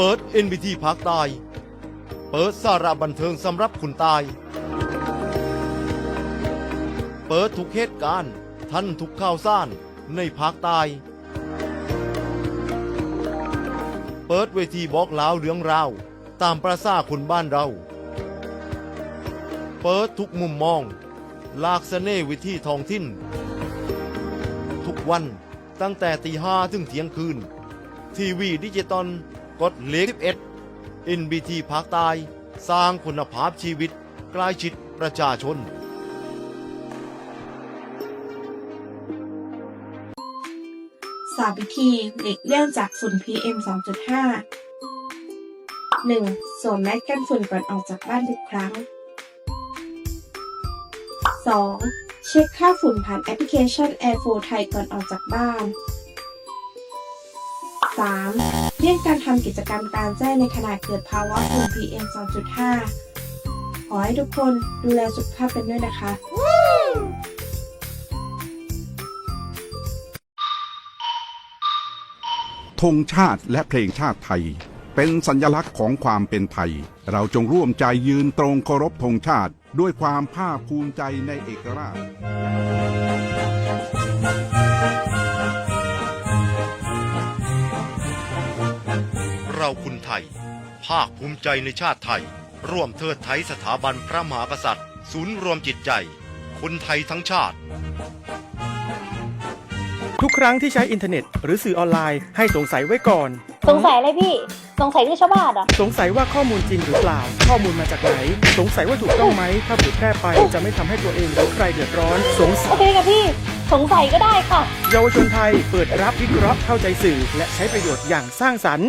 เปิด NBT ภาคใต้เปิดสาระบันเทิงสำหรับคุณตาย เปิดทุกเหตุการณ์ทันทุกข่าวสารในภาคใต้เปิดเวทีบอกเล่าเรื่องราว ตามประสาคนบ้านเรา เปิดทุกมุมมอง ลากเสน่ห์วิธีทองถิ่นทุกวันตั้งแต่ตีห้าถึงเที่ยงคืน ทีวีดิจิตอล กดเลข11 NBT ภาคใต้สร้างคุณภาพชีวิตใกล้ชิดประชาชน สามวิธีหลีกเลี่ยงจากฝุ่น PM 2.5 1. สวมแมสกันฝุ่นก่อนออกจากบ้านทุกครั้ง 2. เช็คค่าฝุ่นผ่านแอปพลิเคชัน Airflow ไทยก่อนออกจากบ้าน 3. เลี่ยงการทำกิจกรรมกลารแจ้งในขณะเกิดภาวะฝุ่น PM 2.5 ขอให้ทุกคนดูแลสุขภาพกันด้วยนะคะธงชาติและเพลงชาติไทย เป็นสัญลักษณ์ของความเป็นไทย เราจงร่วมใจยืนตรงเคารพธงชาติ ด้วยความภาคภูมิใจในเอกราช เราคุณไทย ภาคภูมิใจในชาติไทย ร่วมเทิดไทยสถาบันพระมหากษัตริย์ ศูนย์รวมจิตใจ คนไทยทั้งชาติ ทุกครั้งที่ใช้อินเทอร์เน็ต หรือสื่อออนไลน์ให้สงสัยไว้ก่อน สงสัยอะไรพี่ สงสัยเรื่องชาวบ้านเหรอะ สงสัยว่าข้อมูลจริงหรือเปล่า ข้อมูลมาจากไหน สงสัยว่าถูกต้องไหม ถ้าเผยแพร่ไปจะไม่ทำให้ตัวเองหรือใครเดือดร้อน สงสัโอยเคค่ะพี่ สงสัยก็ได้ค่ะ เยาวชนไทย เปิดรับวิเคราะห์เข้าใจสื่อ และใช้ประโยชน์อย่างสร้างสรรค์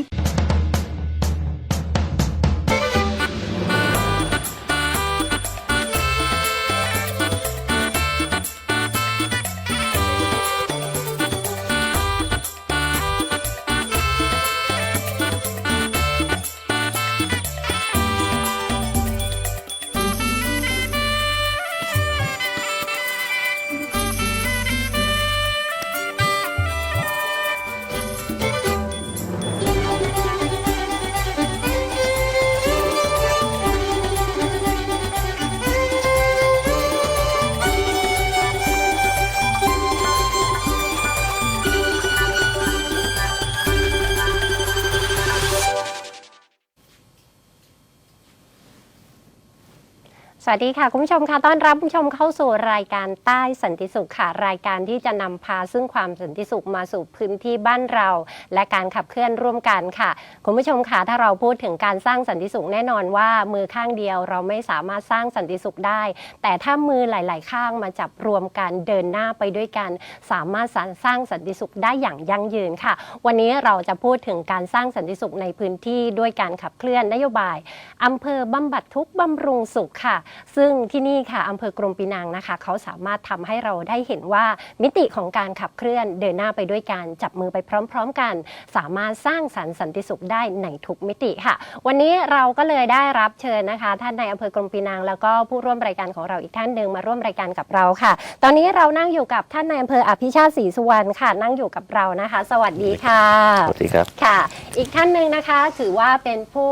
สวัสดีค่ะ คุณผู้ชมค่ะต้อนรับคุณผู้ชมเข้าสู่รายการใต้สันติสุขค่ะ รายการที่จะนำพาซึ่งความสันติสุขมาสู่พื้นที่บ้านเรา และการขับเคลื่อนร่วมกันค่ะ คุณผู้ชมค่ะถ้าเราพูดถึงการสร้างสันติสุขแน่นอนว่ามือข้างเดียวเราไม่สามารถสร้างสันติสุขได้ แต่ถ้ามือหลาย ๆ ข้างมาจับรวมกันเดินหน้าไปด้วยกัน สามารถสร้างสันติสุขได้อย่างยั่งยืนค่ะ วันนี้เราจะพูดถึงการสร้างสันติสุขในพื้นที่ด้วยการขับเคลื่อนนโยบายอำเภอบำบัดทุกบำรุงสุขค่ะซึ่งที่นี่ค่ะอำเภอกรมปีนังนะคะ เขาสามารถทำให้เราได้เห็นว่ามิติของการขับเคลื่อนเดินหน้าไปด้วยกันจับมือไปพร้อม ๆ กัน สามารถสร้างสรรค์สันติสุขได้ในทุกมิติค่ะ วันนี้เราก็เลยได้รับเชิญนะคะ ท่านในอำเภอกรมปีนังแล้วก็ผู้ร่วมรายการของเราอีกท่านหนึ่งมาร่วมรายการกับเราค่ะ ตอนนี้เรานั่งอยู่กับท่านในอำเภออภิชาติศรีสุวรรณค่ะ นั่งอยู่กับเรานะคะ สวัสดีค่ะสวัสดีครับค่ะ อีกท่านหนึ่งนะคะถือว่าเป็นผู้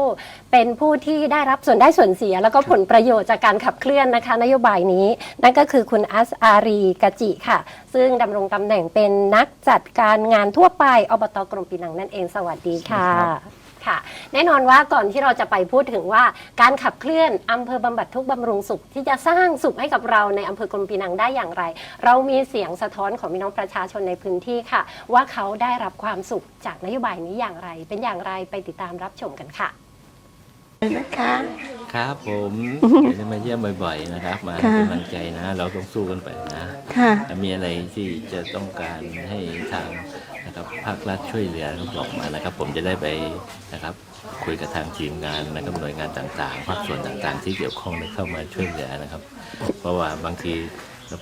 เป็นผู้ที่ได้รับส่วนได้ส่วนเสีย แล้วก็ผลประโยชน์จากการขับเคลื่อนนะคะ นโยบายนี้ นั่นก็คือคุณอัสอารีกะจิค่ะ ซึ่งดำรงตำแหน่งเป็นนักจัดการงานทั่วไปอบตกรมปีนังนั่นเองสวัสดีค่ะค่ะแน่นอนว่าก่อนที่เราจะไปพูดถึงว่าการขับเคลื่อนอำเภอบำบัดทุกข์บำรุงสุข ที่จะสร้างสุขให้กับเราในอำเภอกรมปีนังได้อย่างไร เรามีเสียงสะท้อนของพี่น้องประชาชนในพื้นที่ค่ะ ว่าเขาได้รับความสุขจากนโยบายนี้อย่างไร เป็นอย่างไรไปติดตามรับชมกันค่ะ ครับผมจะมาเยี่ยมบ่อย ๆ นะครับ มาให้กำลังใจนะ เราต้องสู้กันไปนะค่ะ ถ้ามีอะไรที่จะต้องการให้ทางนะครับภาครัฐช่วยเหลือก็บอกมานะครับ ผมจะได้ไปนะครับ คุยกับทางทีมงานนะครับหน่วยงานต่างๆภาคส่วนต่างๆ ที่เกี่ยวข้องได้เข้ามาช่วยเหลือนะครับ เพราะว่าบางที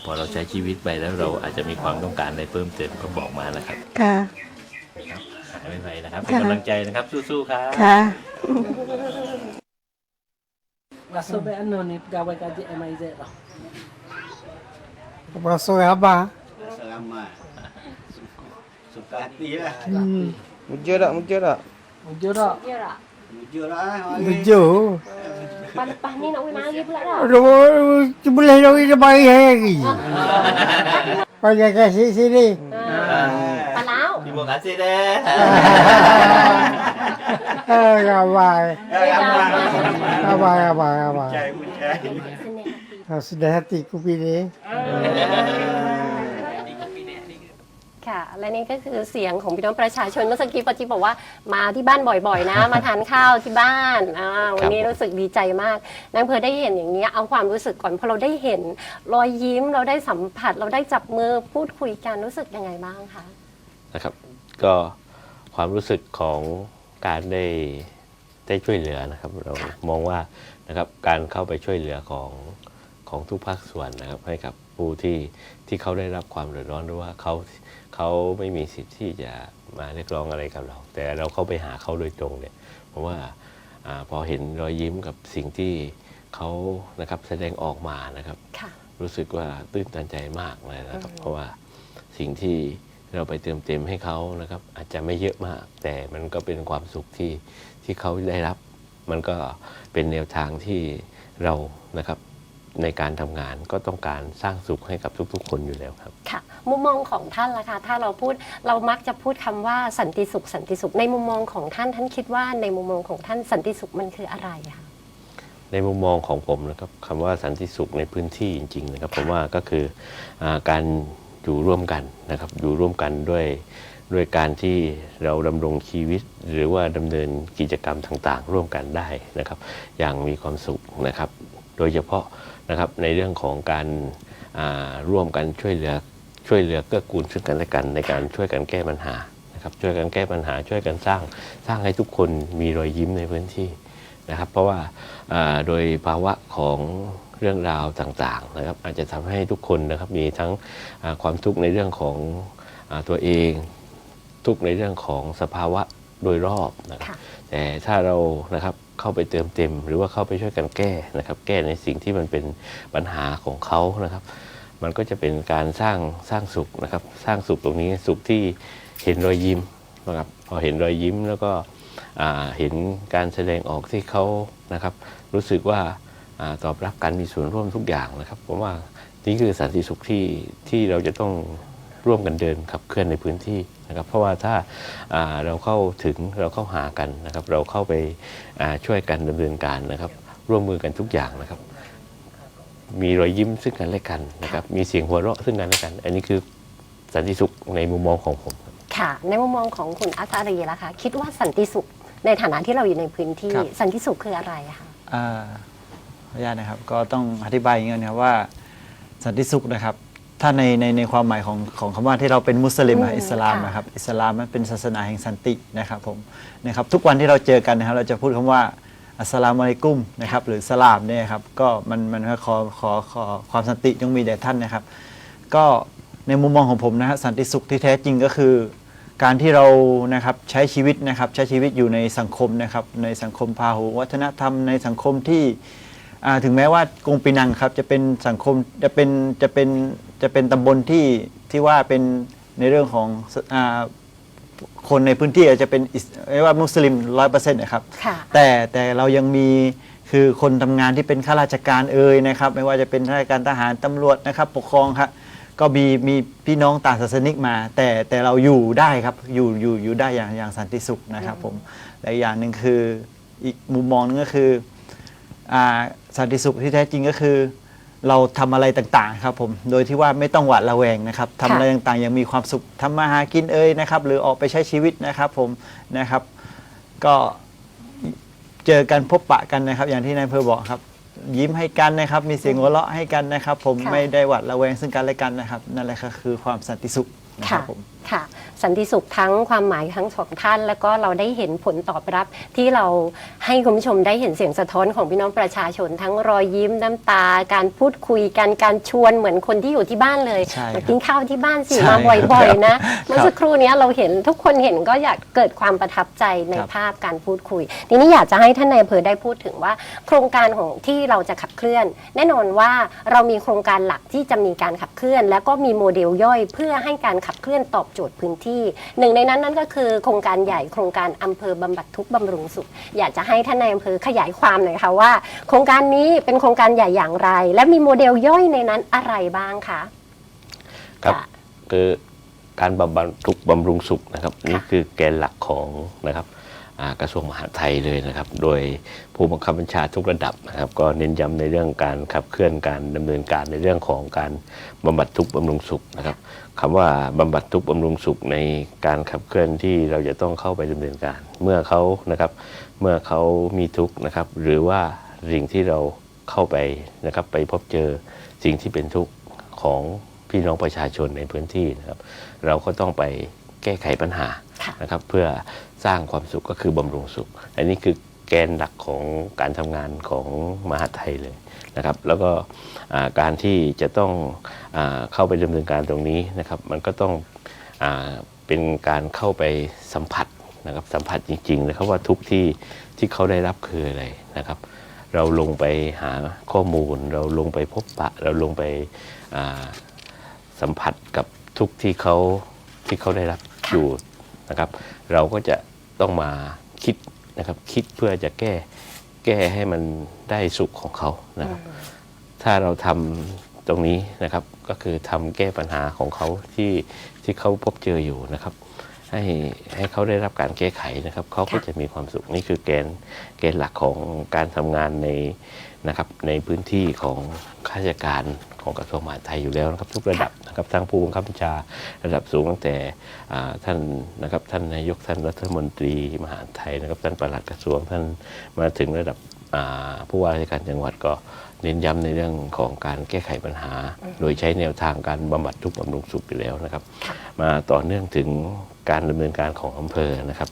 พอเราใช้ชีวิตไปแล้วเราอาจจะมีความต้องการอะไรเพิ่มเติมก็บอกมานะครับ ค่ะ ไม่ไหวนะครับเป็นกำลังใจนะครับสู้ๆครับ ค่ะ Masuk be anu ni pegawai kaji MIZ lah. Berasa apa? Selamat. Suka hati lah. Hmm. Muja tak, muja tak? Jujur tak? Iya tak? Betul. Lepas ni nak pergi mari pula tak? Aduh, boleh lagi sampai hari. Pada kasih sini. Palau. Terima kasih deh. Ah, kabar. Kabar, kabar, kabar. Ah, Sudah hatiku pilih. ค่ะ และนี่ก็คือเสียงของพี่น้องประชาชนเมื่อสักกี้ปาจิบอกว่ามาที่บ้านบ่อยๆ นะ มาทานข้าวที่บ้านอ่าวันนี้รู้สึกดีใจมากนายอำเภอได้เห็นอย่างนี้ยเอาความรู้สึกก่อนพอเราได้เห็น รอยยิ้มเราได้สัมผัสเราได้จับมือพูดคุยกันรู้สึกยังไงบ้างคะ นะครับ ก็ความรู้สึกของการได้ได้ช่วยเหลือนะครับ เรามองว่านะครับการเข้าไปช่วยเหลือของของทุกภาคส่วนนะครับ ให้กับผู้ที่ที่เขาได้รับความเดือดร้อนหรือว่าเขาเขาไม่มีสิทธิ์ที่จะมาเรียกร้องอะไรกับเรา แต่เราเข้าไปหาเขาโดยตรงเนี่ยเพราะว่าอาพอเห็นรอยยิ้มกับสิ่งที่เขานะครับแสดงออกมานะครับค่ะรู้สึกว่าตื้นตันใจมากเลยนะครับ เพราะว่าสิ่งที่ เราไปเติมเต็มให้เขานะครับ อาจจะไม่เยอะมาก แต่มันก็เป็นความสุขที่ที่เขาได้รับ มันก็เป็นแนวทางที่เรานะครับในการทำงานก็ต้องการสร้างสุขให้กับทุก ๆ คนอยู่แล้วครับ ค่ะ มุมมองของท่านล่ะคะถ้าเราพูดเรามักจะพูดคำว่าสันติสุข สันติสุขในมุมมองของท่านท่านคิดว่าในมุมมองของท่านสันติสุขมันคืออะไรคะในมุมมองของผมนะครับคำว่าสันติสุขในพื้นที่จริง ๆ นะครับผมว่าก็คืออาการ อยู่ร่วมกันนะครับอยู่ร่วมกันด้วยด้วยการที่เราดำรงชีวิต หรือว่าดำเนินกิจกรรมต่างๆ ร่วมกันได้นะครับ อย่างมีความสุขนะครับ โดยเฉพาะนะครับในเรื่องของการาร่วมกันช่วยเหลือช่วยเหลือเกื้อกูลซึ่งกันและกันในการช่วยกันแก้ปัญหานะครับช่วยกันแก้ปัญหาช่วยกันสร้างสร้างให้ทุกคนมีรอยยิ้มในพื้นที่นะครับ เพราะว่าอ่าโดยภาวะของ เรื่องราวต่างๆนะครับอาจจะทำให้ทุกคนนะครับมีทั้งอ่าความทุกข์ในเรื่องของอาตัวเอง ทุกข์ในเรื่องของสภาวะโดยรอบนะครับค่ะแต่ถ้าเรานะครับเข้าไปเติมเต็ม หรือว่าเข้าไปช่วยกันแก้นะครับ แก้ในสิ่งที่มันเป็นปัญหาของเขานะครับ มันก็จะเป็นการสร้างสร้างสุขนะครับ สร้างสุขตรงนี้สุขที่เห็นรอยยิ้มนะครับพอเห็นรอยยิ้มแล้วก็อ่าเห็นการแสดงออกที่เขานะครับ รู้สึกว่าอา ตอบรับการมีส่วนร่วมทุกอย่างนะครับผมว่านี่คือสันติสุขที่ที่เราจะต้องร่วมกันเดินขับเคลื่อนในพื้นที่นะครับ เพราะว่าถ้าอ่าเราเข้าถึงเราเข้าหากันนะครับ เราเข้าไปอ่าช่วยกันดำเนินการนะครับ ร่วมมือกันทุกอย่างนะครับ มีรอยยิ้มซึ่งกันและกันนะครับ มีเสียงหัวเราะซึ่งกันและกัน อันนี้คือสันติสุขในมุมมองของผมค่ะ ในมุมมองของคุณอัสารีล่ะคะคิดว่าสันติสุขในฐานะที่เราอยู่ในพื้นที่ครับสันติสุขคืออะไรคะ อ่าขออนุญาตนะครับ ก็ต้องอธิบายอย่างนี้นะครับว่าสันติสุขนะครับ ถ้าในในในความหมายของของคำว่าที่เราเป็นมุสลิมอืมอะอิสลามค่ะนะครับ อิสลามมันเป็นศาสนาแห่งสันตินะครับผมนะครับ ทุกวันที่เราเจอกันนะครับ เราจะพูดคำว่าอัสสลามุอะลัยกุมนะครับ หรือสลามเนี่ยครับ ก็มันมันก็ขอขอขอความสันติจงมีแด่ท่านนะครับ ก็ในมุมมองของผมนะฮะสันติสุขที่แท้จริงก็คือ การที่เรานะครับใช้ชีวิตนะครับใช้ชีวิตอยู่ในสังคมนะครับในสังคมพาหุวัฒนธรรมในสังคมที่ อ่าถึงแม้ว่ากรุงปีนังครับจะเป็นสังคมจะเป็นจะเป็นจะเป็นตำบลที่ที่ว่าเป็นในเรื่องของอ่าคนในพื้นที่อาจจะเป็นอิสเรียกว่ามุสลิมร้อยเปอร์เซ็นต์นะครับ ค่ะ แต่แต่เรายังมีคือคนทำงานที่เป็นข้าราชการเอ่ยนะครับ ไม่ว่าจะเป็นข้าราชการทหารตำรวจนะครับ ปกครองครับก็มีมีพี่น้องต่างศาสนิกมา แต่แต่เราอยู่ได้ครับอยู่อยู่อยู่ได้อย่างอย่างสันติสุขนะครับผมและอีกอย่างหนึ่งคืออีกมุมมองหนึงก็คืออ่า สันติสุขที่แท้จริงก็คือ เราทำอะไรต่างๆครับผมโดยที่ว่าไม่ต้องหวาดระแวงนะครับทำอะไรต่างๆอย่างมีความสุขทำมาหากินเอ่ยนะครับ หรือออกไปใช้ชีวิตนะครับผมนะครับ ก็เจอกันพบปะกันนะครับ อย่างที่นายอำเพอบอกครับ ยิ้มให้กันนะครับ มีเสียงหัวเราะให้กันนะครับ ผมค่ะไม่ได้หวาดระแวงซึ่งกันและกันนะครับ นั่นแหละก็คือความสันติสุขนะคค่ะรับผม ค่ะ สันติสุขทั้งความหมายทั้งสองท่าน แล้วก็เราได้เห็นผลตอบรับ ที่เราให้คุณผู้ชมได้เห็นเสียงสะท้อนของพี่น้องประชาชน ทั้งรอยยิ้มน้ำตา การพูดคุยกันการชวนเหมือนคนที่อยู่ที่บ้านเลยใช่ครับมากินข้าวที่บ้านสิใช่มาบ่อยๆ นะครับเมื่อสักครู่เนี้ยเราเห็นทุกคนเห็นก็อยากเกิดความประทับใจในครับ ภาพการพูดคุย ทีนี้อยากจะให้ท่านนายอำเภอได้พูดถึงว่า โครงการของที่เราจะขับเคลื่อน แน่นอนว่าเรามีโครงการหลักที่จะมีการขับเคลื่อน แล้วก็มีโมเดลย่อยเพื่อให้การขับเคลื่อนตอบโจทย์พื้นที่ หนึ่งในนั้นนั่นก็คือโครงการใหญ่โครงการอำเภอบำบัดทุกข์บำรุงสุข อยากจะให้ท่านนายอำเภอขยายความหน่อยค่ะว่า โครงการนี้เป็นโครงการใหญ่อย่างไร และมีโมเดลย่อยในนั้นอะไรบ้างคะครับค่ะคือการบำบัดทุกข์บำรุงสุขนะครับ นี่คือแกนหลักของนะครับอ่า กระทรวงมหาดไทยเลยนะครับ โดยผู้บังคับบัญชาทุกระดับนะครับ ก็เน้นย้ำในเรื่องการขับเคลื่อนการดำเนินการในเรื่องของการบำบัดทุกข์บำรุงสุขนะครับคำว่าบำบัดทุกข์บำรุงสุขในการขับเคลื่อนที่เราจะต้องเข้าไปดำเนินการ เมื่อเขานะครับ เมื่อเขามีทุกข์นะครับ หรือว่าสิ่งที่เราเข้าไปนะครับ ไปพบเจอสิ่งที่เป็นทุกข์ของพี่น้องประชาชนในพื้นที่นะครับ เราก็ต้องไปแก้ไขปัญหาค่ะนะครับ เพื่อ สร้างความสุขก็คือบำรุงสุข อันนี้คือแกนหลักของการทำงานของมหาไทยเลยนะครับ แล้วก็การที่จะต้องอเข้าไปดำเนินการตรงนี้นะครับ มันก็ต้องอเป็นการเข้าไปสัมผัสนะครับสัมผัสจริงๆนะครับว่าทุกที่ที่เขาได้รับคืออะไรนะครับ เราลงไปหาข้อมูล เราลงไปพบปะ เราลงไปสัมผัสกับทุกที่เขาที่เขาได้รับอยู่นะครับ เราก็จะ ต้องมาคิดนะครับคิดเพื่อจะแก้แก้ให้มันได้สุขของเขานะครับ ถ้าเราทำตรงนี้นะครับก็คือทำแก้ปัญหาของเขาที่ที่เขาพบเจออยู่นะครับ ให้ให้เขาได้รับการแก้ไขนะครับเขาก็จะมีความสุขนี่คือแกนแกนหลักของการทำงานในนะครับในพื้นที่ของข้าราชการ ของกระทรวงมหาดไทยอยู่แล้วนะครับทุกระดับนะครับทั้งผู้บังคับบัญชาระดับสูงตั้งแต่อ่าท่านนะครับท่านนายกท่านรัฐมนตรีมหาดไทยนะครับท่านปลัดกระทรวงท่านมาถึงระดับอ่าผู้ว่าราชการจังหวัดก็เน้นย้ำในเรื่องของการแก้ไขปัญหา โดยใช้แนวทางการบำบัดทุกข์บำรุงสุขอยู่แล้วนะครับ มาต่อเนื่องถึงการดำเนินการของอำเภอนะครับ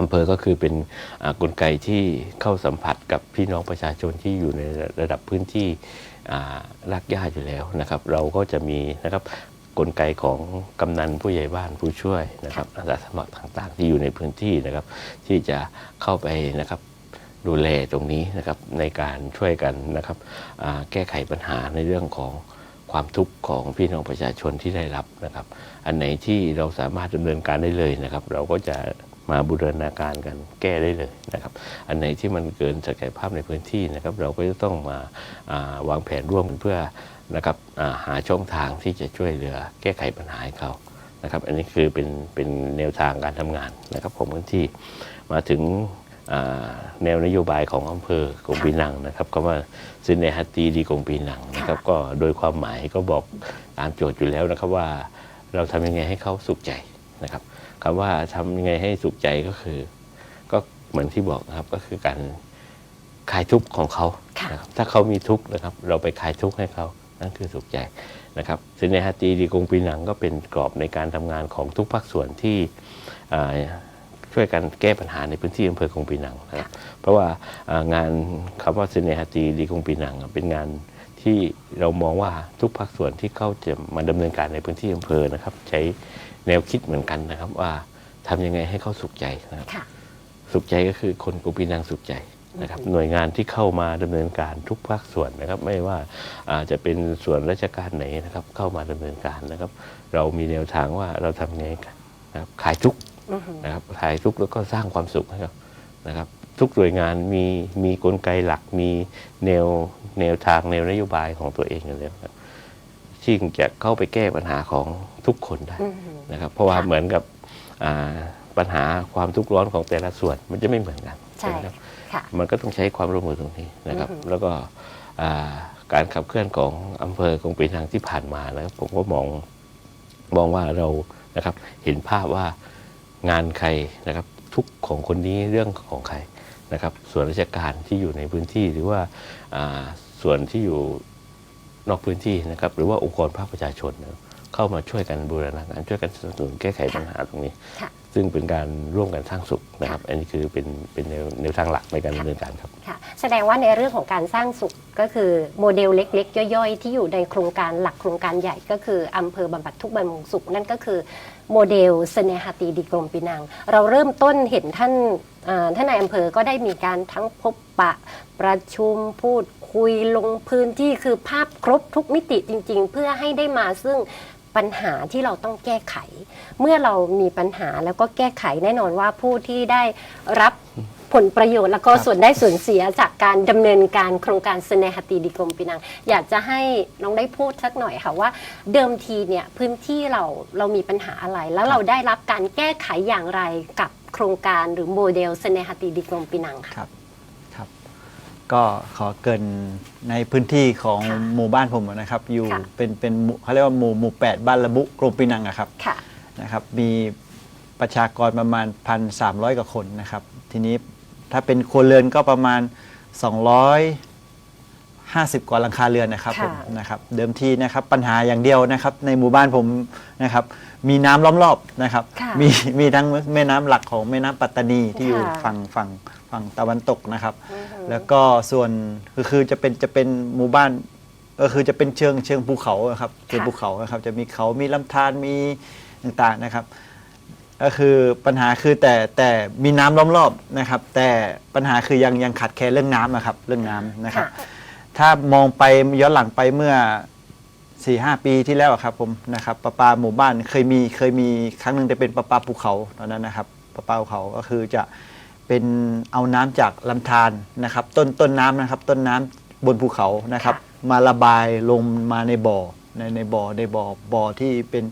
อำเภอก็คือเป็นอ่ากลไกที่เข้าสัมผัสกับพี่น้องประชาชนที่อยู่ในระดับพื้นที่อ่า รากหญ้าอยู่แล้วนะครับ เราก็จะมีนะครับกลไกของกำนันผู้ใหญ่บ้านผู้ช่วยนะครับอาสาสมัครต่างๆ ที่อยู่ในพื้นที่นะครับ ที่จะเข้าไปนะครับดูแลตรงนี้นะครับในการช่วยกันนะครับแก้ไขปัญหาในเรื่องของความทุกข์ของพี่น้องประชาชนที่ได้รับนะครับ อันไหนที่เราสามารถดำเนินการได้เลยนะครับ เราก็จะ มาบูรณาการกันแก้ได้เลยนะครับ อันไหนที่มันเกินศักยภาพในพื้นที่นะครับ เราก็จะต้องมาาวางแผนร่วมกันเพื่อนะครับาหาช่องทางที่จะช่วยเหลือแก้ไขปัญหาให้เขานะครับ อันนี้คือเป็นเป็นแนวทางการทำงานนะครับของพื้นที่มาถึงแนวนโยบายของอำเภอกงปีนังนะครับก็ว่าซินเนฮัตตีดีกงปีนังนะครับก็โดยความหมายก็บอกตามโจทย์อยู่แล้วนะครับว่าเราทำยังไงให้เขาสุขใจนะครับ คำว่าทำยังไงให้สุขใจก็คือ ก็เหมือนที่บอกนะครับก็คือการคลายทุกข์ของเขาค่ะนะครับถ้าเขามีทุกข์นะครับ เราไปคลายทุกข์ให้เขา นั่นคือสุขใจนะครับซินเนฮัตตีดีกงปีนังก็เป็นกรอบในการทำงานของทุกภาคส่วนที่อ่าช่วยกันแก้ปัญหาในพื้นที่อำเภอคงปีนังนะครับเพราะว่าอ่างานคำว่าเซเนฮาตีดีคงปีนังเป็นงานที่เรามองว่าทุกภาคส่วนที่เข้าจะมาดำเนินการในพื้นที่อำเภอนะครับ ใช้ แนวคิดเหมือนกันนะครับ ว่าทำยังไงให้เขาสุขใจนะครับค่ะสุขใจก็คือคนกุปีนังสุขใจนะครับหน่วยงานที่เข้ามาดำเนินการทุกภาคส่วนนะครับ ไม่ว่าอาจะเป็นส่วนราชการไหนนะครับ เข้ามาดำเนินการนะครับ เรามีแนวทางว่าเราทำยังไงกันนะครับขายทุกข์อือหือนะครับขายทุกข์แล้วก็สร้างความสุขให้เขานะครับ ทุกหน่วยงานมีมีกลไกหลักมีแนวแนวทางแนวนโยบายของตัวเองอยู่แล้วครับ ที่จะเข้าไปแก้ปัญหาของทุกคนได้อือหือนะครับ เพราะว่าเหมือนกับอ่าปัญหาความทุกข์ร้อนของแต่ละส่วนมันจะไม่เหมือนกันใช่ไหมครับค่ะมันก็ต้องใช้ความร่วมมือตรงนี้นะครับอือฮึแล้วก็อ่าการขับเคลื่อนของอำเภอกงปีนังที่ผ่านมานะครับผมก็มองมองว่าเรานะครับ เห็นภาพว่างานใครนะครับ ทุกข์ของคนนี้เรื่องของใครนะครับ ส่วนราชการที่อยู่ในพื้นที่หรือว่าอ่าส่วนที่อยู่ นอกพื้นที่นะครับหรือว่าองค์กรภาคประชาชนนะครับเข้ามาช่วยกันบูรณาการช่วยกันสนับสนุนแก้ไขปัญหาตรงนี้ค่ะซึ่งเป็นการร่วมกันสร้างสุขนะครับ อันนี้คือเป็นเป็นแนวแนวทางหลักในการดำเนินการครับค่ะแสดงว่าในเรื่องของการสร้างสุขก็คือโมเดลเล็กๆ ย่อยๆ ที่อยู่ในโครงการหลักโครงการใหญ่ก็คืออำเภอบำบัดทุกข์บำรุงสุข นั่นก็คือโมเดลเสเนหาตีดีกรมปีนัง เราเริ่มต้นเห็นท่านอ่าท่านนายอำเภอก็ได้มีการทั้งพบปะประชุมพูด คุยลงพื้นที่คือภาพครบทุกมิติจริง ๆ เพื่อให้ได้มาซึ่งปัญหาที่เราต้องแก้ไข เมื่อเรามีปัญหาแล้วก็แก้ไขแน่นอนว่าผู้ที่ได้รับผลประโยชน์แล้วก็ส่วนได้ส่วนเสียจากการดำเนินการโครงการเสนหตีดีกรมปีนัง อยากจะให้น้องได้พูดสักหน่อยค่ะว่าเดิมทีเนี่ยพื้นที่เราเรามีปัญหาอะไร แล้วเราได้รับการแก้ไขอย่างไรกับโครงการหรือโมเดลเสนหตีดีกรมปีนังค่ะครับ ก็ขอเกรินในพื้นที่ของค่ะหมู่บ้านผมนะครับ อยู่ค่ะ เป็นเป็นหมู่เขาเรียกว่าหมู่หมู่แปดบ้านระบุกรมปีนังอะครับ ค่ะ นะครับมีประชากรประมาณ 1,300 กว่าคนนะครับ ทีนี้ถ้าเป็นครัวเรือนก็ประมาณ 250 กว่าหลังคาเรือนนะครับผมค่ะนะครับเดิมทีนะครับปัญหาอย่างเดียวนะครับในหมู่บ้านผมนะครับมีน้ำล้อมรอบนะครับ ค่ะมีมีทั้งแม่น้ำหลักของแม่น้ำปัตตานีที่อยู่ค่ะ ฝั่งฝั่ง ฝั่งตะวันตกนะครับอือฮึแล้วก็ส่วนก็คือจะเป็นจะเป็นหมู่บ้านก็คือจะเป็นเชิงเชิงภูเขาอะครับเชิงภูเขานะครับจะมีเขามีลำธารมีต่างๆนะครับ ก็คือปัญหาคือแต่แต่มีน้ำล้อมรอบนะครับ แต่ปัญหาคือยังยังขาดแคลนเรื่องน้ำนะครับเรื่องน้ำนะครับค่ะถ้ามองไปย้อนหลังไปเมื่อ4ีหปีที่แล้วอะครับผมนะครับประปาหมู่บ้านเคยมีเคยมีครั้งหนึ่งแต่เป็นประปาภูเขาตอนนั้นนะครับประปาภูเขาก็คือจะ เป็นเอาน้ำจากลำธารนะครับ ต้นต้นน้ำนะครับ ต้นน้ำบนภูเขานะครับ มาระบายลงมาในบ่อในในบ่อในบ่อบ่อที่เป็น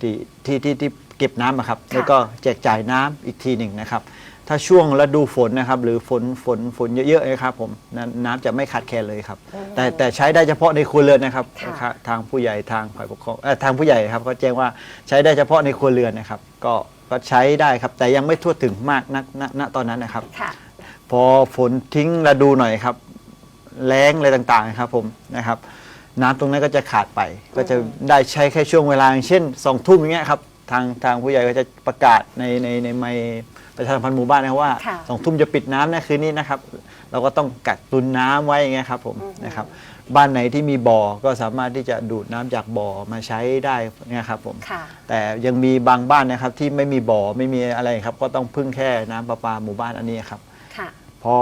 ที่ที่ที่ที่เก็บน้ำอะครับค่ะแล้วก็แจกจ่ายน้ำอีกทีหนึ่งนะครับ ถ้าช่วงฤดูฝนนะครับ หรือฝนฝนฝนเยอะๆนะครับผมน้ำน้ำจะไม่ขาดแคลนเลยครับ แต่แต่ใช้ได้เฉพาะในครัวเรือนนะครับค่ะทางผู้ใหญ่ทางฝ่ายปกครองเอ่อทางผู้ใหญ่ครับก็แจ้งว่าใช้ได้เฉพาะในครัวเรือนนะครับ ก็ ก็ใช้ได้ครับ แต่ยังไม่ทั่วถึงมากนักณณตอนนั้นนะครับ ค่ะ พอฝนทิ้งฤดูหน่อยครับแล้งอะไรต่างๆนะครับผมนะครับ น้ำตรงนั้นก็จะขาดไป ก็จะได้ใช้แค่ช่วงเวลาอย่างเช่นสองทุ่มอย่างเงี้ยครับทางทางผู้ใหญ่ก็จะประกาศในในในไมค์ประชาสัมพันธ์หมู่บ้านนะครับว่าค่ะสองทุ่มจะปิดน้ำนะคืนนี้นะครับ เราก็ต้องกักตุนน้ำไว้อย่างเงี้ยครับผมนะครับ บ้านไหนที่มีบ่อก็สามารถที่จะดูดน้ำจากบ่อมาใช้ได้เนี่ยครับผม ค่ะ แต่ยังมีบางบ้านนะครับที่ไม่มีบ่อไม่มีอะไรครับ ก็ต้องพึ่งแค่น้ำประปาหมู่บ้านอันนี้ครับ ค่ะ พอ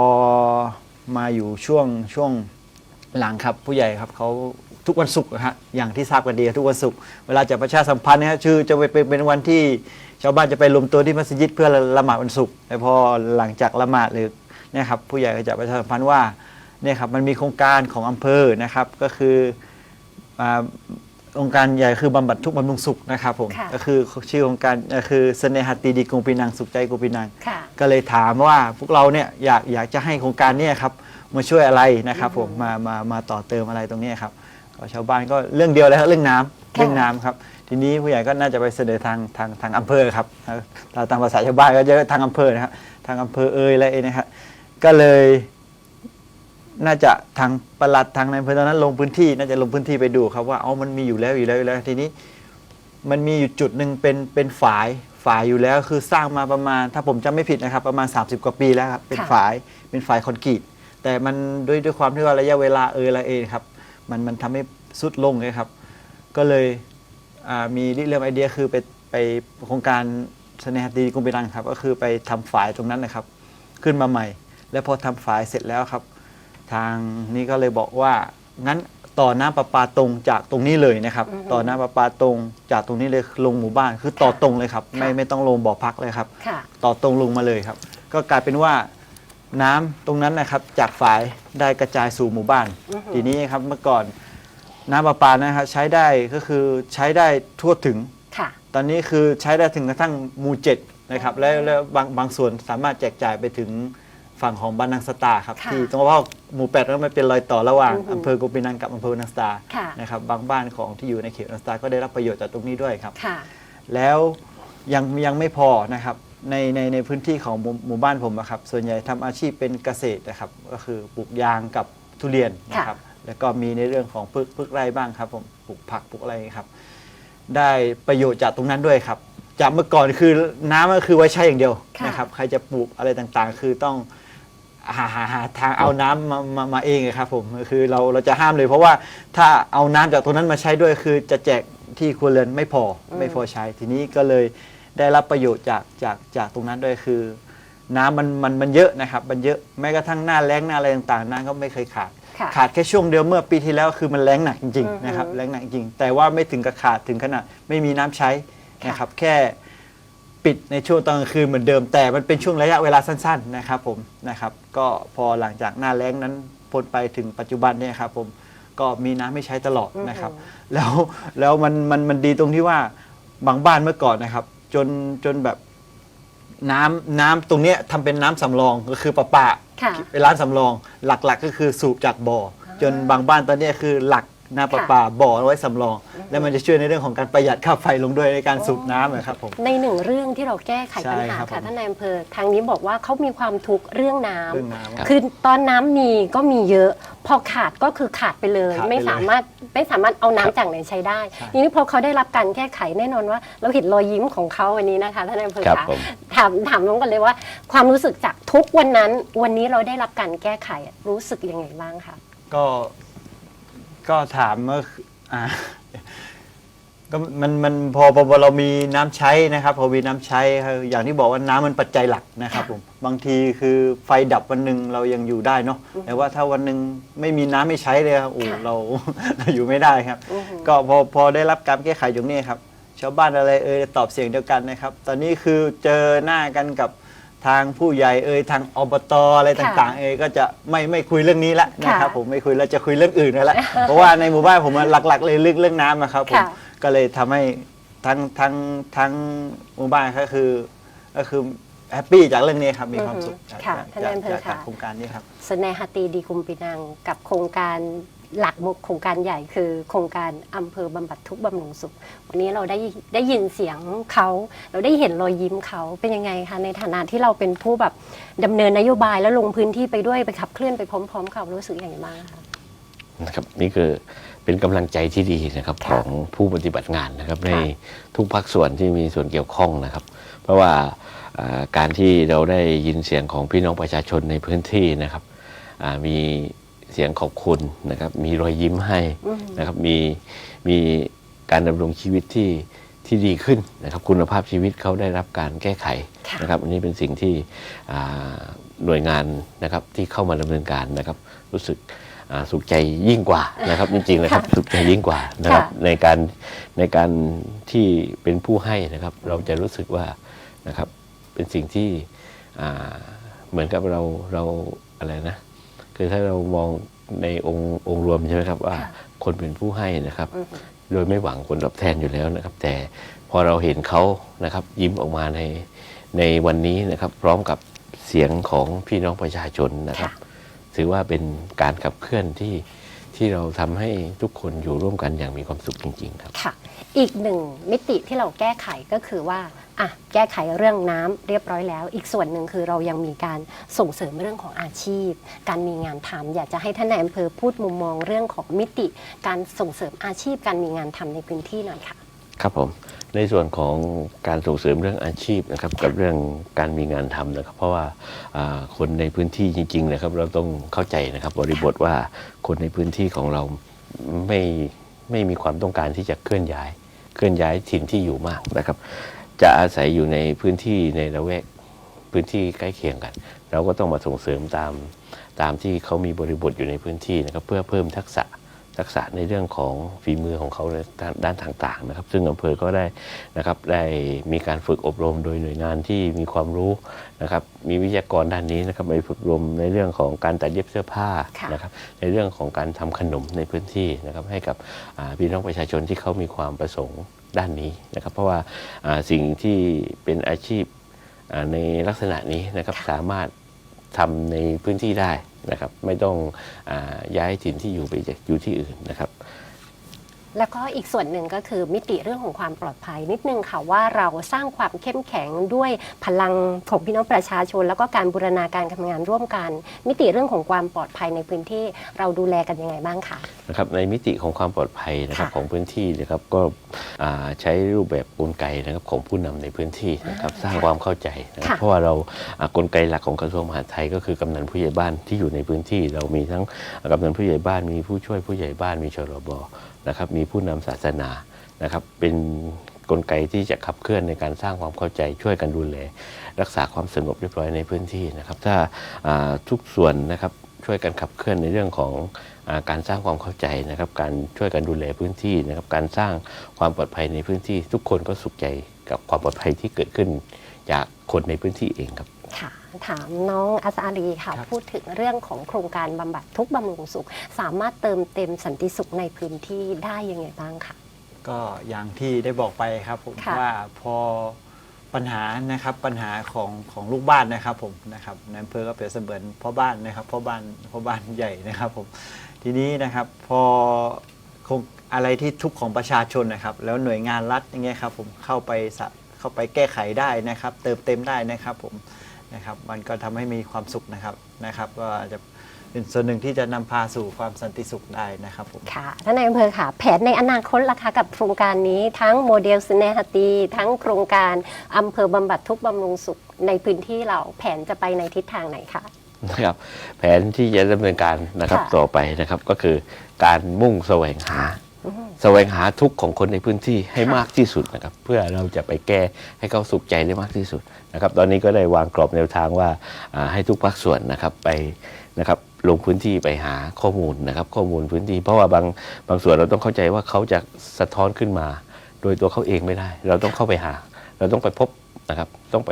มาอยู่ช่วงช่วงหลังครับผู้ใหญ่ครับเขาทุกวันศุกร์นะฮะอย่างที่ทราบกันดีทุกวันศุกร์เวลาจะประชาสัมพันธ์นะฮะชื่อจะไปเป็นเป็นวันที่ชาวบ้านจะไปรวมตัวที่มัสยิดเพื่อละหมาดวันศุกร์แต่พอหลังจากละหมาดหรือเนี่ยครับผู้ใหญ่ก็จะประชาสัมพันธ์ว่า เนี่ยครับมันมีโครงการของอำเภอนะครับก็คืออ่าองค์การใหญ่คือบำบัดทุกข์บำรุงสุขนะครับผมค่ะก็คือชื่อโครงการก็คือเสน่หตีดีกงปีนังสุขใจกงปีนังค่ะก็เลยถามว่าพวกเราเนี่ยอยากอยากจะให้โครงการเนี้ครับมาช่วยอะไรนะครับผมมามามาต่อเติมอะไรตรงเนี้ยครับก็ชาวบ้านก็เรื่องเดียวเลยครับเรื่องน้ำค่ะเรื่องน้ำครับทีนี้ผู้ใหญ่ก็น่าจะไปเสนอทางทางทางอำเภอครับถ้าตามภาษาชาวบ้านก็จะทางอำเภอนะครับทางอำเภอเอ่ยอะไรเอ่ยนะครับก็เลย น่าจะทางประหลัดทางในายอำเภอตอนนั้นลงพื้นที่ น่าจะลงพื้นที่ไปดูครับว่าอ๋อมันมีอยู่แล้วอยู่แล้วอยู่แล้วทีนี้ มันมีอยู่จุดหนึ่งเป็นเป็นฝายฝายอยู่แล้วคือสร้างมาประมาณ ถ้าผมจำไม่ผิดนะครับ ประมาณ 30 กว่าปีแล้วครับเป็นค่ะ ฝายเป็นฝายคอนกรีตแต่มันด้วยด้วยความที่ว่าระยะเวลาเอออะไรเองครับ มันมันทำให้สุดลงเลยครับ ก็เลยอ่ามีริเริ่มไอเดียคือไปไปโครงการเสน่หดีกุมเปรังครับ ก็คือไปทำฝายตรงนั้นนะครับ ขึ้นมาใหม่ แล้วพอทำฝายเสร็จแล้วครับ ทางนี้ก็เลยบอกว่างั้นต่อน้ำประปาตรงจากตรงนี้เลยนะครับ อือฮึต่อน้ำประปาตรงจากตรงนี้เลยลงหมู่บ้าน คือต่อค่ะตรงเลยครับไม่ค่ะ ไม่ต้องลงบ่อพักเลยครับ ค่ะ ต่อตรงลงมาเลยครับ ก็กลายเป็นว่าน้ำตรงนั้นนะครับจากฝายได้กระจายสู่หมู่บ้าน อือฮึทีนี้ครับเมื่อก่อนน้ำประปานะครับใช้ได้ก็คือใช้ได้ทั่วถึง ค่ะ ตอนนี้คือใช้ได้ถึงกระทั่งหมู่เจ็ดนะครับแล้วแล้วบางบางส่วนสามารถแจกจ่ายไปถึง ฝั่งของบ้านนางสตาครับค่ะที่ตรงว่าหมู่แปดก็ไม่เป็นรอยต่อระหว่างอือฮึอำเภอกุปินังกับอำเภอนางสตาค่ะ นะครับบางบ้านของที่อยู่ในเขตนางสตาก็ได้รับประโยชน์จากตรงนี้ด้วยครับ ค่ะ แล้วยังยังไม่พอนะครับในในในพื้นที่ของหมู่หมู่บ้านผมอะครับส่วนใหญ่ทำอาชีพเป็นเกษตรนะครับก็คือปลูกยางกับทุเรียนนะครับแล้วก็มีในเรื่องของพืชพืชไร่บ้างครับผมปลูกผักปลูกอะไรครับ ได้ประโยชน์จากตรงนั้นด้วยครับจากเมื่อก่อนคือน้ำก็คือไว้ใช้อย่างเดียวค่ะนะครับใครจะปลูกอะไรต่างๆ คือต้อง หาหาหาทางเอาน้ำมามามาเองอะครับผมคือเราเราจะห้ามเลยเพราะว่าถ้าเอาน้ำจากตรงนั้นมาใช้ด้วย คือจะแจกที่ครัวเรือนไม่พออไม่พอใช้ ทีนี้ก็เลยได้รับประโยชน์จากจากจากตรงนั้นด้วยคือ น้ำมันมันมันเยอะนะครับมันเยอะแม้กระทั่งหน้าแล้งหน้าอะไรต่างๆน้ำก็ไม่เคยขาด ค่ะขาดแค่ช่วงเดียวเมื่อปีที่แล้วคือมันแรงหนักจริงอือฮึๆนะครับแรงหนักจริงแต่ว่าไม่ถึงกับขาดถึงขนาดไม่มีน้ำใช้นะครับแค่ ปิดในช่วงตอนกลางคืนเหมือนเดิมแต่มันเป็นช่วงระยะเวลาสั้นๆนะครับผมนะครับก็พอหลังจากหน้าแล้งนั้นพ้นไปถึงปัจจุบันเนี่ยครับผมก็มีน้ำไม่ใช้ตลอดนะครับ แล้วแล้วมันมันมันดีตรงที่ว่าบางบ้านเมื่อก่อนนะครับ จนจนแบบน้ำน้ำตรงเนี้ยทำเป็นน้ำสำรองก็คือประปาค่ะ เป็นร้านสำรอง หลักๆก็คือสูบจากบ่ออจนบางบ้านตอนเนี้ยคือหลัก น้ำประปาบ่อเอาไว้สำรอง แล้วมันจะช่วยในเรื่องของการประหยัดค่าไฟลงด้วยในการสูบน้ำนะครับผม ในหนึ่งเรื่องที่เราแก้ไขปัญใช่หาครับค่ะผมท่านนายอำเภอทางนี้บอกว่าเขามีความทุกข์เรื่องน้ำเรื่องน้ำครับคือตอนน้ำมีก็มีเยอะ พอขาดก็คือขาดไปเลย ขาดไปเลยไม่สามารถไม่สามารถเอาน้ำจากไหนใช้ได้ใช่ ทีนี้พอเขาได้รับการแก้ไขแน่นอนว่า เราเห็นรอยยิ้มของเขาวันนี้นะคะท่านนายอำเภอครับคะผม ถามถามน้องกันเลยว่า ความรู้สึกจากทุกวันนั้น วันนี้เราได้รับการแก้ไขรู้สึกยังไงบ้างคะ ก็ ก็ถามว่าอ่าก็มันมันพอพอพอเรามีน้ำใช้นะครับพอมีน้ำใช้คืออย่างที่บอกว่าน้ำมันปัจจัยหลักนะครับผมบางทีคือไฟดับวันหนึ่งเรายังอยู่ได้เนาะแต่ว่าถ้าวันหนึ่งไม่มีน้ำไม่ใช้เลยครับโอ้ค่ะเรา เราอยู่ไม่ได้ครับ อือหือ ก็พอพอได้รับการแก้ไขตรงนี้ครับ ชาวบ้านอะไรเอ่ยตอบเสียงเดียวกันนะครับ ตอนนี้คือเจอหน้ากันกับ ทางผู้ใหญ่เอ่ยทางอบตอะไรต่างๆ เอ่ยก็จะไม่ไม่คุยเรื่องนี้ละนะครับผมไม่คุยแล้วจะคุยเรื่องอื่นนั่นแหละเพราะว่าในหมู่บ้านผมอะหลัก ๆ เลยเรื่องเรื่องน้ำนะครับผมค่ะก็เลยทำให้ทั้งทั้งทั้งหมู่บ้านก็คือก็คือแฮปปี้จากเรื่องนี้ครับมีความสุขจากค่ะจากท่านนายอำเภอจากค่ะจากโครงการนี้ครับสเนหตีดีคุมปินังกับโครงการ หลักโครงการใหญ่คือโครงการอำเภอบำบัดทุกข์บำรุงสุข วันนี้เราได้ได้ยินเสียงเขา เราได้เห็นรอยยิ้มเขาเป็นยังไงคะในฐานะที่เราเป็นผู้แบบดำเนินนโยบายแล้วลงพื้นที่ไปด้วยไปขับเคลื่อนไปพร้อม ๆ เขารู้สึกอย่างไรบ้างคะ นะครับนี่คือเป็นกำลังใจที่ดีนะครับค่ะของผู้ปฏิบัติงานนะครับในค่ะทุกภาคส่วนที่มีส่วนเกี่ยวข้องนะครับ เพราะว่าอ่าการที่เราได้ยินเสียงของพี่น้องประชาชนในพื้นที่นะครับอ่ามี เสียงขอบคุณนะครับ มีรอยยิ้มให้นะครับ มีมีการดำรงชีวิตที่ที่ดีขึ้นนะครับ คุณภาพชีวิตเขาได้รับการแก้ไขค่ะนะครับ อันนี้เป็นสิ่งที่อ่าหน่วยงานนะครับที่เข้ามาดำเนินการนะครับ รู้สึกอ่าสุขใจยิ่งกว่านะครับ จริงๆนะครับสุขใจยิ่งกว่านะครับค่ะในการในการที่เป็นผู้ให้นะครับ เราจะรู้สึกว่านะครับเป็นสิ่งที่อ่าเหมือนกับเราเราอะไรนะ คือถ้าเรามองในองค์องค์รวมใช่ไหมครับว่าคนเป็นผู้ให้นะครับ โดยไม่หวังผลตอบแทนอยู่แล้วนะครับ แต่พอเราเห็นเขานะครับยิ้มออกมาในในวันนี้นะครับ พร้อมกับเสียงของพี่น้องประชาชนนะครับ ถือว่าเป็นการขับเคลื่อนที่ที่เราทำให้ทุกคนอยู่ร่วมกันอย่างมีความสุขจริง ๆ ครับค่ะ อีกหนึ่งมิติที่เราแก้ไขก็คือว่าอะแก้ไขเรื่องน้ำเรียบร้อยแล้ว อีกส่วนหนึ่งคือเรายังมีการส่งเสริมเรื่องของอาชีพ การมีงานทำอยากจะให้ท่านนายอำเภอพูดมุมมองเรื่องของมิติ การส่งเสริมอาชีพ การมีงานทำในพื้นที่หน่อยค่ะ ครับผมในส่วนของการส่งเสริมเรื่องอาชีพนะครับกับเรื่องการมีงานทำนะครับ เพราะว่าอ่าคนในพื้นที่จริงๆนะครับ เราต้องเข้าใจนะครับบริบทว่าคนในพื้นที่ของเราไม่ไม่มีความต้องการที่จะเคลื่อนย้าย เคลื่อนย้ายถิ่นที่อยู่มากนะครับ จะอาศัยอยู่ในพื้นที่ในละแวกพื้นที่ใกล้เคียงกัน เราก็ต้องมาส่งเสริมตามตามที่เขามีบริบทอยู่ในพื้นที่นะครับเพื่อเพิ่มทักษะทักษะในเรื่องของฝีมือของเขาในด้านด้านต่างๆนะครับ ซึ่งอำเภอก็ได้นะครับได้มีการฝึกอบรมโดยหน่วยงานที่มีความรู้ นะครับมีวิทยากรด้านนี้นะครับไปฝึกอบรมในเรื่องของการตัดเย็บเสื้อผ้าค่ะนะครับในเรื่องของการทำขนมในพื้นที่นะครับให้กับอ่าพี่น้องประชาชนที่เขามีความประสงค์ด้านนี้นะครับ เพราะว่าอ่าสิ่งที่เป็นอาชีพอ่าในลักษณะนี้นะครับสามารถทำในพื้นที่ได้นะครับ ไม่ต้องอาย้ายถิ่นที่อยู่ไปอยู่ที่อื่นนะครับ แล้วก็อีกส่วนหนึ่งก็คือมิติเรื่องของความปลอดภัยนิดนึงค่ะว่าเราสร้างความเข้มแข็งด้วยพลังของพี่น้องประชาชน แล้วก็การบูรณาการทำงานร่วมกัน มิติเรื่องของความปลอดภัยในพื้นที่เราดูแลกันยังไงบ้างคะนะครับในมิติของความปลอดภัยนะครับค่ะของพื้นที่นะครับก็อ่าใช้รูปแบบกลไกนะครับของผู้นำในพื้นที่นะครับสร้างความเข้าใจนะครับค่ะเพราะว่าเราอ่ากลไกหลักของกระทรวงมหาดไทยก็คือกำนันผู้ใหญ่บ้านที่อยู่ในพื้นที่ เรามีทั้งกำนันผู้ใหญ่บ้านมีผู้ช่วยผู้ใหญ่บ้านมีชรบ นะครับมีผู้นำศาสนานะครับเป็นกลไกที่จะขับเคลื่อนในการสร้างความเข้าใจช่วยกันดูแลรักษาความสงบเรียบร้อยในพื้นที่นะครับ ถ้าทุกส่วนนะครับช่วยกันขับเคลื่อนในเรื่องของอการสร้างความเข้าใจนะครับ การช่วยกันดูแลพื้นที่นะครับ การสร้างความปลอดภัยในพื้นที่ ทุกคนก็สุขใจกับความปลอดภัยที่เกิดขึ้นจากคนในพื้นที่เองครับ ถามน้องอาซารีค่ะ พูดถึงเรื่องของโครงการบำบัดทุกข์บำรุงสุข สามารถเติมเต็มสันติสุขในพื้นที่ได้ยังไงบ้างคะก็อย่างที่ได้บอกไปครับผมค่ะ ว่าพอปัญหานะครับปัญหาของของลูกบ้านนะครับผมนะครับในอำเภอก็เปรียบเสมือนพ่อบ้านนะครับพ่อบ้านพ่อบ้านใหญ่นะครับผมทีนี้นะครับพอคงอะไรที่ทุกข์ของประชาชนนะครับ แล้วหน่วยงานรัฐอย่างเงี้ยครับผมเข้าไปสะเข้าไปแก้ไขได้นะครับ เติมเต็มได้นะครับผม นะครับ มันก็ทำให้มีความสุขนะครับนะครับ ก็อาจจะเป็นส่วนหนึ่งที่จะนำพาสู่ความสันติสุขได้นะครับผมค่ะท่านนายอำเภอค่ะ แผนในอนาคตล่ะคะกับโครงการนี้ทั้งโมเดลสเนหตี ทั้งโครงการอำเภอบำบัดทุกข์บำรุงสุขในพื้นที่เราแผนจะไปในทิศทางไหนคะนะครับแผนที่จะดำเนินการนะครับค่ะต่อไปนะครับก็คือการมุ่งแสวงหา แสวงหาทุกข์ของคนในพื้นที่ให้มากที่สุดนะครับเพื่อเราจะไปแก้ให้เขาสุขใจได้มากที่สุดนะครับตอนนี้ก็ได้วางกรอบแนวทางว่าอ่าให้ทุกภาคส่วนนะครับไปนะครับลงพื้นที่ไปหาข้อมูลนะครับข้อมูลพื้นที่ เพราะว่าบางบางส่วนเราต้องเข้าใจว่าเขาจะสะท้อนขึ้นมา โดยตัวเขาเองไม่ได้ เราต้องเข้าไปหา เราต้องไปพบนะครับต้องไป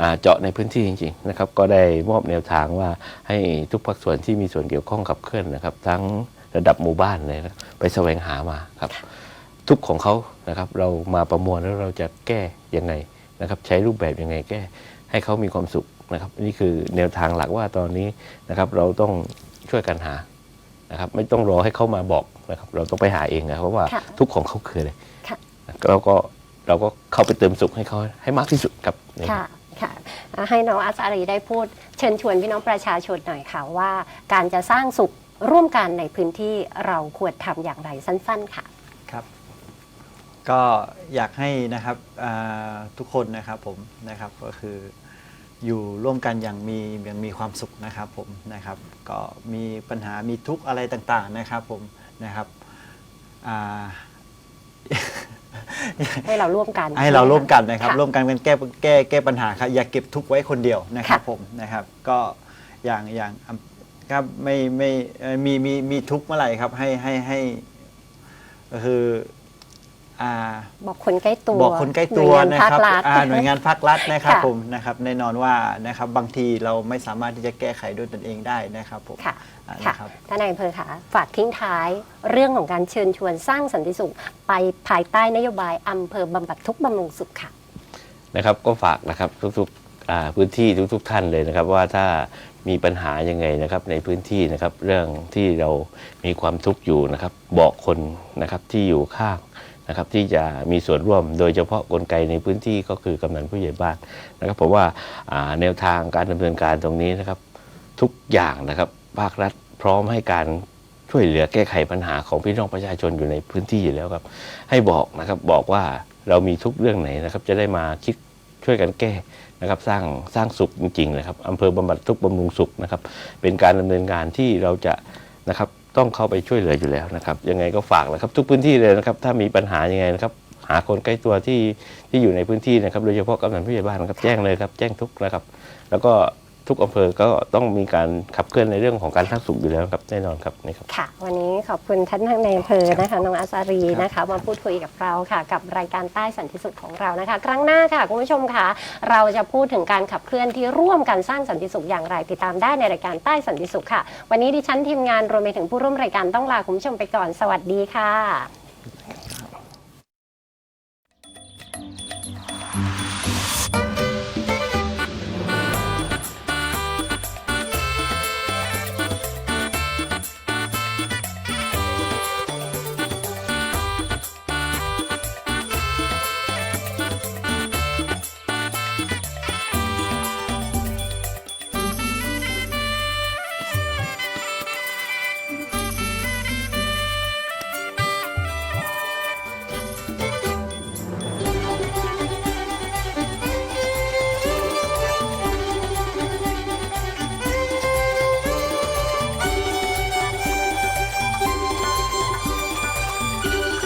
อ่าเจาะในพื้นที่จริงๆนะครับก็ได้มอบแนวทางว่าให้ทุกภาคส่วนที่มีส่วนเกี่ยวข้องกับเคลื่อนนะครับ ทั้ง ระดับหมู่บ้านเลยนะไปแสวงหามาครับ ทุกข์ของเขานะครับ เรามาประมวลแล้วเราจะแก้ยังไงนะครับ ใช้รูปแบบยังไงแก้ ให้เขามีความสุขนะครับ นี่คือแนวทางหลักว่าตอนนี้นะครับ เราต้องช่วยกันหานะครับ ไม่ต้องรอให้เขามาบอกนะครับ เราต้องไปหาเองนะครับเพราะว่าค่ะ ทุกข์ของเขาคืออะไรค่ะเราก็เราก็เข้าไปเติมสุขให้เขาให้มากที่สุดครับนี่ค่ะ ค่ะอ่าให้น้องอาซารีได้พูดเชิญชวนพี่น้องประชาชนหน่อยค่ะว่า การจะสร้างสุข ร่วมกันในพื้นที่เราควรทำอย่างไรสั้น ๆ ค่ะ ครับ ก็อยากให้นะครับอ่าทุกคนนะครับผมนะครับก็คืออยู่ร่วมกันอย่างมีอย่างมีความสุขนะครับผมนะครับ ก็มีปัญหามีทุกข์อะไรต่างๆนะครับผมนะครับอ่า ให้เราร่วมกัน ให้เราร่วมกันนะครับ ค่ะร่วมกันกันแก้แก้แก้ปัญหาครับอย่าเก็บทุกข์ไว้คนเดียวนะครับค่ะ ผมนะครับ ก็อย่างอย่าง ครับไม่ไม่เอ่อมีมีมีทุกข์เมื่อไหร่ครับให้ให้ให้ก็คืออ่า บอกคนใกล้ตัวบอกคนใกล้ตัวหน่วยงานนะภาคครับ รัฐ อ่าหน่วยงานภาครัฐนะครับค่ะ ผมนะครับแน่นอนว่านะครับบางทีเราไม่สามารถที่จะแก้ไขด้วยตนเองได้นะครับผมค่ะ อ่าค่ะนะครับ ท่านนายอำเภอค่ะฝากทิ้งท้ายเรื่องของการเชิญชวนสร้างสันติสุข ไปภายใต้นโยบายอำเภอบำบัดทุกข์บำรุงสุขค่ะ นะครับก็ฝากนะครับทุกๆอ่าพื้นที่ทุก ๆ ท่านเลยนะครับ ว่าถ้า มีปัญหายังไงนะครับในพื้นที่นะครับ เรื่องที่เรามีความทุกข์อยู่นะครับ บอกคนนะครับที่อยู่ข้างนะครับ ที่จะมีส่วนร่วมโดยเฉพาะกลไกในพื้นที่ก็คือกำนันผู้ใหญ่บ้านนะครับผมว่าอ่าแนวทางการดำเนินการตรงนี้นะครับ ทุกอย่างนะครับภาครัฐพร้อมให้การช่วยเหลือแก้ไขปัญหาของพี่น้องประชาชนอยู่ในพื้นที่อยู่แล้วครับ ให้บอกนะครับบอกว่าเรามีทุกเรื่องไหนนะครับ จะได้มาคิดช่วยกันแก้ นะครับสร้างสร้างสุขจริงๆเลยครับอำเภอบำบัดทุกข์บำรุงสุขนะครับเป็นการดำเนินการที่เราจะนะครับต้องเข้าไปช่วยเหลืออยู่แล้วนะครับยังไงก็ฝากนะครับทุกพื้นที่เลยนะครับถ้ามีปัญหายังไงนะครับหาคนใกล้ตัวที่ที่อยู่ในพื้นที่นะครับโดยเฉพาะกำนันผู้ใหญ่บ้านนะครับแจ้งเลยครับแจ้งทุกนะครับ แล้วก็ ทุกอำเภอก็ต้องมีการขับเคลื่อนในเรื่องของการสร้างสุขอยู่แล้วครับแน่นอนครับนี่ครับ ค่ะ วันนี้ขอบคุณท่านในอำเภอนะคะน้องอาซารีนะคะมาพูดคุยกับเราค่ะ กับรายการใต้สันติสุขของเรานะคะ ครั้งหน้าค่ะคุณผู้ชมค่ะ เราจะพูดถึงการขับเคลื่อนที่ร่วมกันสร้างสันติสุขอย่างไรติดตามได้ในรายการใต้สันติสุขค่ะ วันนี้ดิฉันทีมงานรวมไปถึงผู้ร่วมรายการต้องลาคุณผู้ชมไปก่อนสวัสดีค่ะ